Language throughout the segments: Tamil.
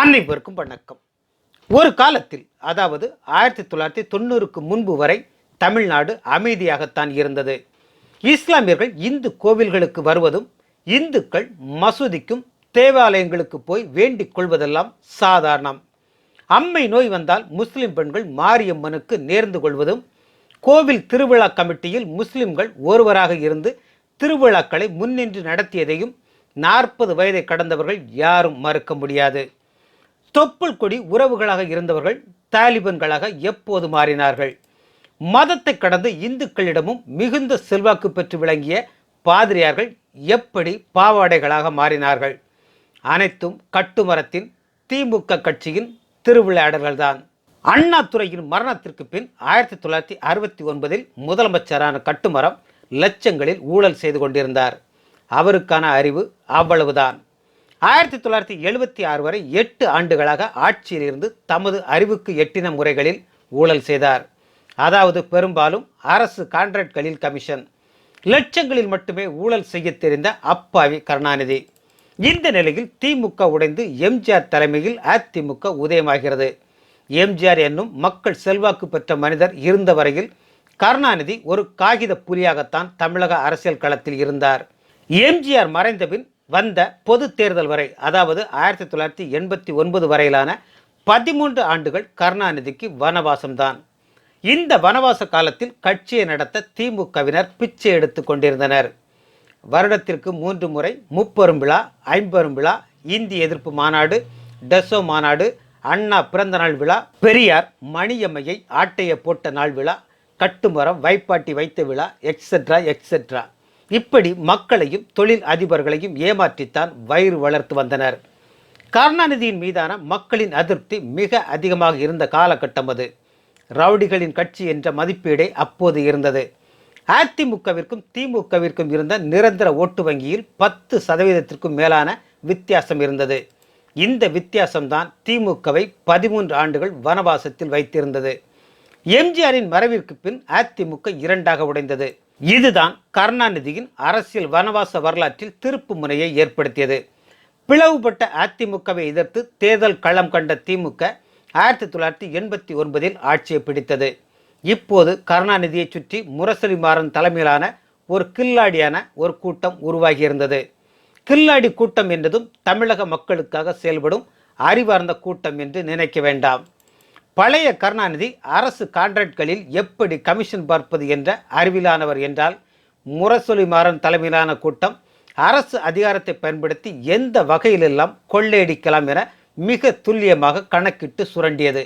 அனைவருக்கும் வணக்கம். ஒரு காலத்தில் அதாவது ஆயிரத்தி தொள்ளாயிரத்தி தொண்ணூறுக்கு முன்பு வரை தமிழ்நாடு அமைதியாகத்தான் இருந்தது. இஸ்லாமியர்கள் இந்து கோவில்களுக்கு வருவதும் இந்துக்கள் மசூதிக்கும் தேவாலயங்களுக்கு போய் வேண்டிக் கொள்வதெல்லாம் சாதாரணம். அம்மை நோய் வந்தால் முஸ்லிம் பெண்கள் மாரியம்மனுக்கு நேர்ந்து கொள்வதும் கோவில் திருவிழா கமிட்டியில் முஸ்லிம்கள் ஒருவராக இருந்து திருவிழாக்களை முன்னின்று நடத்தியதையும் நாற்பது வயதை கடந்தவர்கள் யாரும் மறுக்க முடியாது. தொப்புள் கொடி உறவுகளாக இருந்தவர்கள் தாலிபன்களாக எப்போது மாறினார்கள்? மதத்தை கடந்து இந்துக்களிடமும் மிகுந்த செல்வாக்கு பெற்று விளங்கிய பாதிரியார்கள் எப்படி பாவாடைகளாக மாறினார்கள்? அனைத்தும் கட்டுமரத்தின் திமுக கட்சியின் திருவிளையாடல்கள்தான். அண்ணாதுரையின் மரணத்திற்கு பின் ஆயிரத்தி தொள்ளாயிரத்தி அறுபத்தி ஒன்பதில் முதலமைச்சரான கட்டுமரம் லட்சங்களில் ஊழல் செய்து கொண்டிருந்தார். அவருக்கான அறிவு அவ்வளவுதான். ஆயிரத்தி தொள்ளாயிரத்தி எழுபத்தி ஆறு வரை எட்டு ஆண்டுகளாக ஆட்சியில் இருந்து தமது அறிவுக்கு எட்டின முறைகளில் ஊழல் செய்தார். அதாவது பெரும்பாலும் அரசு கான்ட்ராக்ட்களில் கமிஷன். லட்சங்களில் மட்டுமே ஊழல் செய்ய தெரிந்த அப்பாவி கருணாநிதி. இந்த நிலையில் திமுக உடைந்து எம்ஜிஆர் தலைமையில் அதிமுக உதயமாகிறது. எம்ஜிஆர் என்னும் மக்கள் செல்வாக்கு பெற்ற மனிதர் இருந்த வரையில் கருணாநிதி ஒரு காகித புலியாகத்தான் தமிழக அரசியல் களத்தில் இருந்தார். எம்ஜிஆர் மறைந்தபின் வந்த பொது தேர்தல் வரை அதாவது ஆயிரத்தி தொள்ளாயிரத்தி எண்பத்தி ஒன்பது வரையிலான பதிமூன்று ஆண்டுகள் கருணாநிதிக்கு வனவாசம்தான். இந்த வனவாச காலத்தில் கட்சியை நடத்த திமுகவினர் பிச்சை எடுத்து கொண்டிருந்தனர். வருடத்திற்கு மூன்று முறை முப்பெரும் விழா ஐம்பெரும் விழா இந்தி எதிர்ப்பு மாநாடு டெசோ மாநாடு அண்ணா பிறந்தநாள் விழா பெரியார் மணியம்மையை ஆட்டைய போட்ட நாள் விழா கட்டுமரம் வைப்பாட்டி வைத்த விழா எக்ஸெட்ரா எக்ஸெட்ரா இப்படி மக்களையும் தொழில் அதிபர்களையும் ஏமாற்றித்தான் வயிறு வளர்த்து வந்தனர். கருணாநிதியின் மீதான மக்களின் அதிருப்தி மிக அதிகமாக இருந்த காலகட்டம் அது. ரவுடிகளின் கட்சி என்ற மதிப்பீடே அப்போது இருந்தது. அதிமுகவிற்கும் திமுகவிற்கும் இருந்த நிரந்தர ஓட்டு வங்கியில் பத்து சதவீதத்திற்கும் மேலான வித்தியாசம் இருந்தது. இந்த வித்தியாசம்தான் திமுகவை பதிமூன்று ஆண்டுகள் வனவாசத்தில் வைத்திருந்தது. எம்ஜிஆரின் மறைவிற்கு பின் அதிமுக இரண்டாக உடைந்தது. இதுதான் கருணாநிதியின் அரசியல் வனவாச வரலாற்றில் திருப்பு முனையை ஏற்படுத்தியது. பிளவுபட்ட அதிமுகவை எதிர்த்து தேர்தல் களம் கண்ட திமுக ஆயிரத்தி தொள்ளாயிரத்தி எண்பத்தி ஒன்பதில் ஆட்சியை பிடித்தது. இப்போது கருணாநிதியை சுற்றி முரசொலி மாறன் தலைமையிலான ஒரு கில்லாடியான ஒரு கூட்டம் உருவாகியிருந்தது. கில்லாடி கூட்டம் என்றதும் தமிழக மக்களுக்காக செயல்படும் அறிவார்ந்த கூட்டம் என்று நினைக்க வேண்டாம். பழைய கருணாநிதி அரசு கான்ட்ராக்ட்களில் எப்படி கமிஷன் பார்ப்பது என்ற அறிவிலானவர் என்றால் முரசொலி மாறன் தலைமையிலான கூட்டம் அரசு அதிகாரத்தை பயன்படுத்தி எந்த வகையிலெல்லாம் கொள்ளையடிக்கலாம் என மிக துல்லியமாக கணக்கிட்டு சுரண்டியது.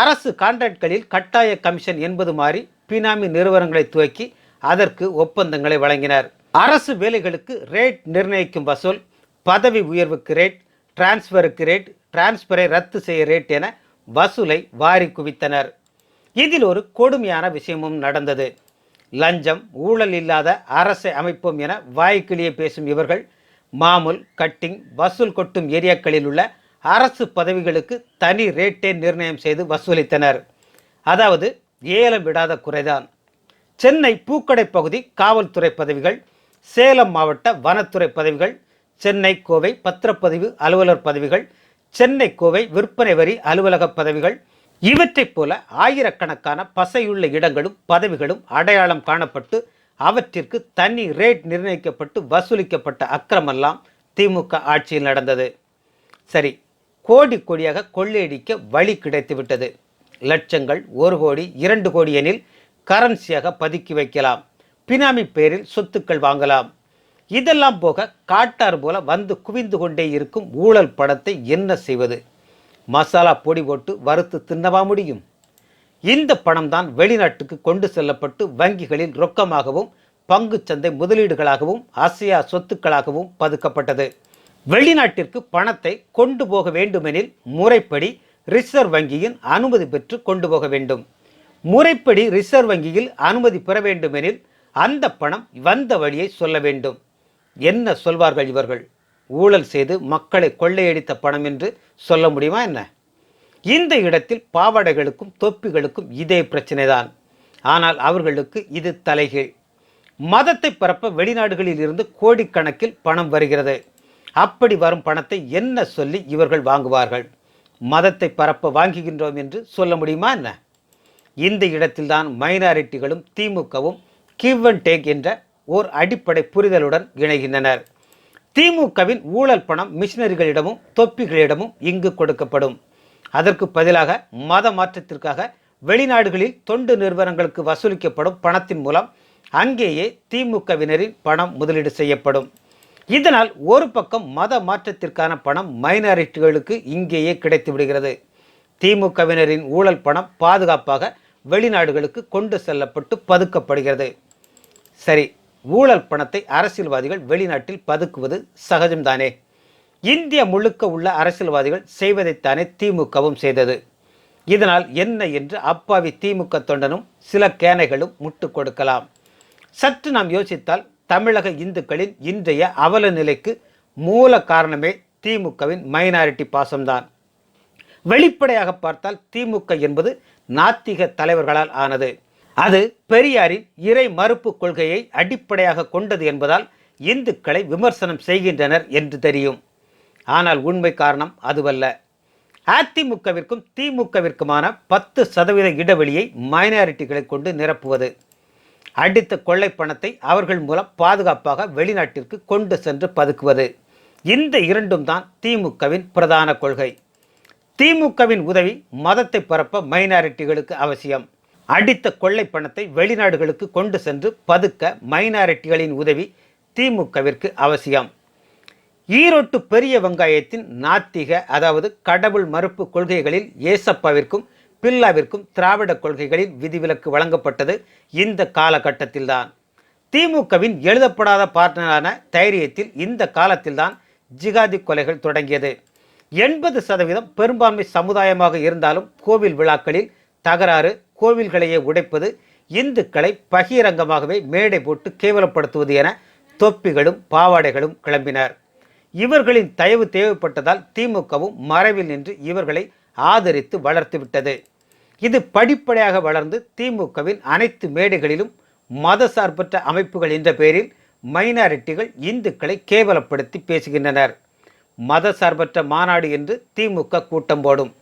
அரசு கான்ட்ராக்ட்களில் கட்டாய கமிஷன் என்பது மாறி பினாமி நிறுவனங்களை துவக்கி அதற்கு ஒப்பந்தங்களை வழங்கினர். அரசு வேலைகளுக்கு ரேட் நிர்ணயிக்கும் வசூல் பதவி உயர்வுக்கு ரேட் டிரான்ஸ்ஃபருக்கு ரேட் டிரான்ஸ்ஃபரை ரத்து செய்ய ரேட் என வசூலை வாரி குவித்தனர். இதில் ஒரு கொடுமையான விஷயமும் நடந்தது. லஞ்சம் ஊழல் இல்லாத அரசை அமைப்போம் என வாய்க்கிளியே பேசும் இவர்கள் மாமூல் கட்டிங் வசூல் கொட்டும் ஏரியாக்களில் உள்ள அரசு பதவிகளுக்கு தனி ரேட்டே நிர்ணயம் செய்து வசூலித்தனர். அதாவது ஏலம் விடாத குறைதான். சென்னை பூக்கடை பகுதி காவல்துறை பதவிகள் சேலம் மாவட்ட வனத்துறை பதவிகள் சென்னை கோவை பத்திரப்பதிவு அலுவலர் பதவிகள் சென்னை கோவை விற்பனை வரி அலுவலக பதவிகள் இவற்றைப் போல ஆயிரக்கணக்கான பசையுள்ள இடங்களும் பதவிகளும் அடையாளம் காணப்பட்டு அவற்றிற்கு தனி ரேட் நிர்ணயிக்கப்பட்டு வசூலிக்கப்பட்ட அக்கிரமெல்லாம் திமுக ஆட்சியில் நடந்தது. சரி கோடி கோடியாக கொள்ளையடிக்க வழி கிடைத்துவிட்டது லட்சங்கள் ஒரு கோடி இரண்டு கோடி எனில் கரன்சியாக பதுக்கி வைக்கலாம். பினாமி பேரில் சொத்துக்கள் வாங்கலாம். இதெல்லாம் போக காட்டார் போல வந்து குவிந்து கொண்டே இருக்கும் ஊழல் படத்தை என்ன செய்வது? மசாலா பொடி போட்டு வறுத்து தின்னவா முடியும்? இந்த பணம் தான் வெளிநாட்டுக்கு கொண்டு செல்லப்பட்டு வங்கிகளில் ரொக்கமாகவும் பங்குச்சந்தை முதலீடுகளாகவும் அசையா சொத்துக்களாகவும் பதுக்கப்பட்டது. வெளிநாட்டிற்கு பணத்தை கொண்டு போக வேண்டுமெனில் முறைப்படி ரிசர்வ் வங்கியின் அனுமதி பெற்று கொண்டு போக வேண்டும். முறைப்படி ரிசர்வ் வங்கியில் அனுமதி பெற வேண்டுமெனில் அந்த பணம் வந்த வழியை சொல்ல வேண்டும். என்ன சொல்வார்கள் இவர்கள்? ஊழல் செய்து மக்களை கொள்ளையடித்த பணம் என்று சொல்ல முடியுமா என்ன? இந்த இடத்தில் பாவாடைகளுக்கும் தொப்பிகளுக்கும் இதே பிரச்சனைதான். ஆனால் அவர்களுக்கு இது தலைகீழ். மதத்தை பரப்ப வெளிநாடுகளில் இருந்து கோடிக்கணக்கில் பணம் வருகிறது. அப்படி வரும் பணத்தை என்ன சொல்லி இவர்கள் வாங்குவார்கள்? மதத்தை பரப்ப வாங்குகின்றோம் என்று சொல்ல முடியுமா என்ன? இந்த இடத்தில்தான் மைனாரிட்டிகளும் திமுகவும் கிவ் அண்ட் டேக் என்ற ஓர் அடிப்படை புரிதலுடன் இணைகின்றனர். திமுகவின் ஊழல் பணம் மிஷினரிகளிடமும் தொப்பிகளிடமும் இங்கு கொடுக்கப்படும். அதற்கு பதிலாக மத மாற்றத்திற்காக வெளிநாடுகளில் தொண்டு நிறுவனங்களுக்கு வசூலிக்கப்படும் பணத்தின் மூலம் அங்கேயே திமுகவினரின் பணம் முதலீடு செய்யப்படும். இதனால் ஒரு பக்கம் மத மாற்றத்திற்கான பணம் மைனாரிட்டிகளுக்கு இங்கேயே கிடைத்து விடுகிறது திமுகவினரின் ஊழல் பணம் பாதுகாப்பாக வெளிநாடுகளுக்கு கொண்டு செல்லப்பட்டு பதுக்கப்படுகிறது. சரி ஊழல் பணத்தை அரசியல்வாதிகள் வெளிநாட்டில் பதுக்குவது சகஜம்தானே? இந்தியா முழுக்க உள்ள அரசியல்வாதிகள் செய்வதைத்தானே திமுகவும் செய்தது. இதனால் என்ன என்று அப்பாவி திமுக தொண்டனும் சில கேனைகளும் முட்டு கொடுக்கலாம். சற்று நாம் யோசித்தால் தமிழக இந்துக்களின் இன்றைய அவல நிலைக்கு மூல காரணமே திமுகவின் மைனாரிட்டி பாசம்தான். வெளிப்படையாக பார்த்தால் திமுக என்பது நாத்திக தலைவர்களால் ஆனது. அது பெரியாரின் இறை மறுப்பு கொள்கையை அடிப்படையாக கொண்டது என்பதால் இந்துக்களை விமர்சனம் செய்கின்றனர் என்று தெரியும். ஆனால் உண்மை காரணம் அதுவல்ல. அதிமுகவிற்கும் திமுகவிற்குமான பத்து சதவீத இடைவெளியை மைனாரிட்டிகளை கொண்டு நிரப்புவது. அடித்த கொள்ளை பணத்தை அவர்கள் மூலம் பாதுகாப்பாக வெளிநாட்டிற்கு கொண்டு சென்று பதுக்குவது. இந்த இரண்டும் தான் திமுகவின் பிரதான கொள்கை. திமுகவின் உதவி மதத்தை பரப்ப மைனாரிட்டிகளுக்கு அவசியம். அடித்த கொள்ளை பணத்தை வெளிநாடுகளுக்கு கொண்டு சென்று பதுக்க மைனாரிட்டிகளின் உதவி திமுகவிற்கு அவசியம். ஈரோட்டு பெரிய வெங்காயத்தின் நாத்திக அதாவது கடவுள் மறுப்பு கொள்கைகளில் ஏசப்பாவிற்கும் பில்லாவிற்கும் திராவிட கொள்கைகளில் விதிவிலக்கு வழங்கப்பட்டது இந்த காலகட்டத்தில்தான். திமுகவின் எழுதப்படாத பார்ட்னரான தைரியத்தில் இந்த காலத்தில்தான் ஜிகாதி கொலைகள் தொடங்கியது. எண்பது சதவீதம் பெரும்பான்மை சமுதாயமாக இருந்தாலும் கோவில் விழாக்களில் தகராறு கோவில்களையே உடைப்பது இந்துக்களை பகிரங்கமாகவே மேடை போட்டு கேவலப்படுத்துவது என தொப்பிகளும் பாவாடைகளும் கிளம்பினர். இவர்களின் தயவு தேவைப்பட்டதால் திமுகவும் மறைவில் நின்று இவர்களை ஆதரித்து வளர்த்துவிட்டது இது படிப்படியாக வளர்ந்து திமுகவின் அனைத்து மேடைகளிலும் மதசார்பற்ற அமைப்புகள் என்ற பெயரில் மைனாரிட்டிகள் இந்துக்களை கேவலப்படுத்தி பேசுகின்றனர். மதசார்பற்ற மாநாடு என்று திமுக கூட்டம் போடும்.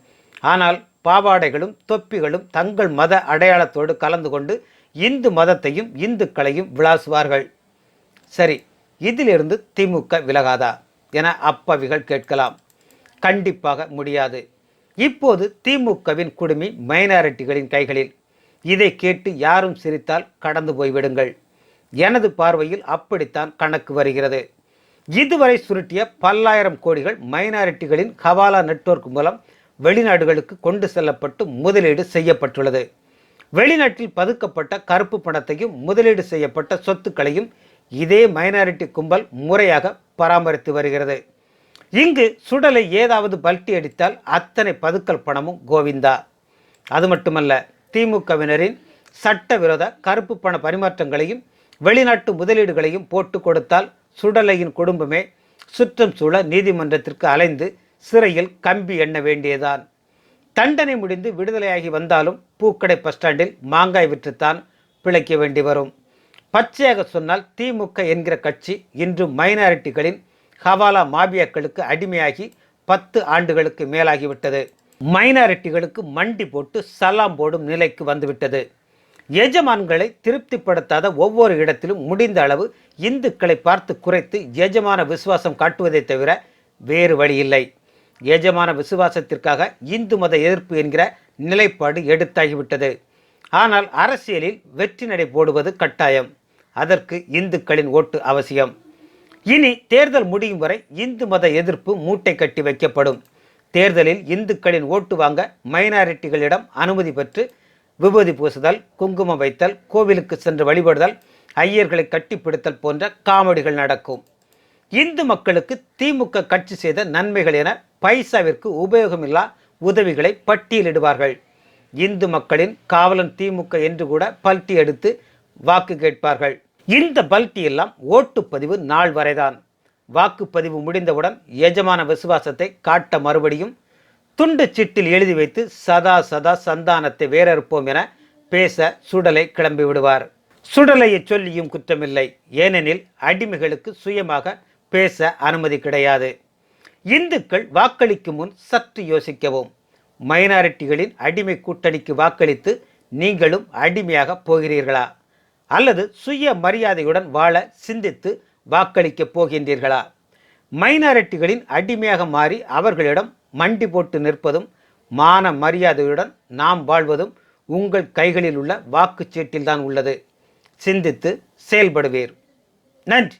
ஆனால் பாவாடைகளும் தொப்பிகளும் தங்கள் மத அடையாளத்தோடு கலந்து கொண்டு இந்து மதத்தையும் இந்துக்களையும் விளாசுவார்கள். சரி இதிலிருந்து திமுக விலகாதா என அப்பவிகள் கேட்கலாம். கண்டிப்பாக முடியாது. இப்போது திமுகவின் குடுமி மைனாரிட்டிகளின் கைகளில். இதை கேட்டு யாரும் சிரித்தால் கடந்து போய்விடுங்கள். எனது பார்வையில் அப்படித்தான் கணக்கு வருகிறது. இதுவரை சுருட்டிய பல்லாயிரம் கோடிகள் மைனாரிட்டிகளின் ஹவாலா நெட்வொர்க் மூலம் வெளிநாடுகளுக்கு கொண்டு செல்லப்பட்டு முதலீடு செய்யப்பட்டுள்ளது. வெளிநாட்டில் பதுக்கப்பட்ட கருப்பு பணத்தையும் முதலீடு செய்யப்பட்ட சொத்துக்களையும் இதே மைனாரிட்டி கும்பல் முறையாக பராமரித்து வருகிறது. இங்கு சுடலை ஏதாவது பல்ட்டி அடித்தால் அத்தனை பதுக்கல் பணமும் கோவிந்தா. அது மட்டுமல்ல திமுகவினரின் சட்டவிரோத கருப்பு பண பரிமாற்றங்களையும் வெளிநாட்டு முதலீடுகளையும் போட்டு கொடுத்தால் சுடலையின் குடும்பமே சுற்றம் சூழ நீதிமன்றத்திற்கு அலைந்து சிறையில் கம்பி எண்ண வேண்டியதான் தண்டனை முடிந்து விடுதலையாகி வந்தாலும் பூக்கடை பஸ் ஸ்டாண்டில் மாங்காய் விற்றுத்தான் பிழைக்க வேண்டி வரும். பச்சையாக சொன்னால் திமுக என்கிற கட்சி இன்று மைனாரிட்டிகளின் ஹவாலா மாபியாக்களுக்கு அடிமையாகி பத்து ஆண்டுகளுக்கு மேலாகிவிட்டது. மைனாரிட்டிகளுக்கு மண்டி போட்டு சலாம் போடும் நிலைக்கு வந்துவிட்டது. எஜமான்களை திருப்திப்படுத்தாத ஒவ்வொரு இடத்திலும் முடிந்த அளவு இந்துக்களை பார்த்து குறைத்து எஜமான விசுவாசம் காட்டுவதை தவிர வேறு வழியில்லை. எஜமான விசுவாசத்திற்காக இந்து மத எதிர்ப்பு என்கிற நிலைப்பாடு எடுத்தாகிவிட்டது. ஆனால் அரசியலில் வெற்றி நடை போடுவது கட்டாயம். அதற்கு இந்துக்களின் ஓட்டு அவசியம். இனி தேர்தல் முடியும் வரை இந்து மத எதிர்ப்பு மூட்டை கட்டி வைக்கப்படும். தேர்தலில் இந்துக்களின் ஓட்டு வாங்க மைனாரிட்டிகளிடம் அனுமதி பெற்று விபூதி பூசுதல் குங்குமம் வைத்தல் கோவிலுக்கு சென்று வழிபடுதல் ஐயர்களை கட்டிப்பிடித்தல் போன்ற காமெடிகள் நடக்கும். இந்து மக்களுக்கு திமுக கட்சி செய்த நன்மைகள் என பைசாவிற்கு உபயோகமில்லா உதவிகளை பட்டியலிடுவார்கள். இந்து மக்களின் காவலன் திமுக என்று கூட பல்ட்டி எடுத்து வாக்கு கேட்பார்கள். இந்த பல்ட்டி எல்லாம் ஓட்டுப்பதிவு நாள் வரைதான். வாக்குப்பதிவு முடிந்தவுடன் எஜமான விசுவாசத்தை காட்ட மறுபடியும் துண்டு சிட்டில் எழுதி வைத்து சதா சதா சந்தானத்தை வேறறுப்போம் என பேச சுடலை கிளம்பி விடுவார் சுடலையை சொல்லியும் குற்றமில்லை. ஏனெனில் அடிமைகளுக்கு சுயமாக பேச அனுமதி கிடையாது. இந்துக்கள் வாக்களிக்கும் முன் சற்று யோசிக்கவும். மைனாரிட்டிகளின் அடிமை கூட்டணிக்கு வாக்களித்து நீங்களும் அடிமையாக போகிறீர்களா? அல்லது சுய மரியாதையுடன் வாழ சிந்தித்து வாக்களிக்கப் போகின்றீர்களா? மைனாரிட்டிகளின் அடிமையாக மாறி அவர்களிடம் மண்டி போட்டு நிற்பதும் மான மரியாதையுடன் நாம் வாழ்வதும் உங்கள் கைகளில் உள்ள வாக்குச்சீட்டில்தான் உள்ளது. சிந்தித்து செயல்படுவீர். நன்றி.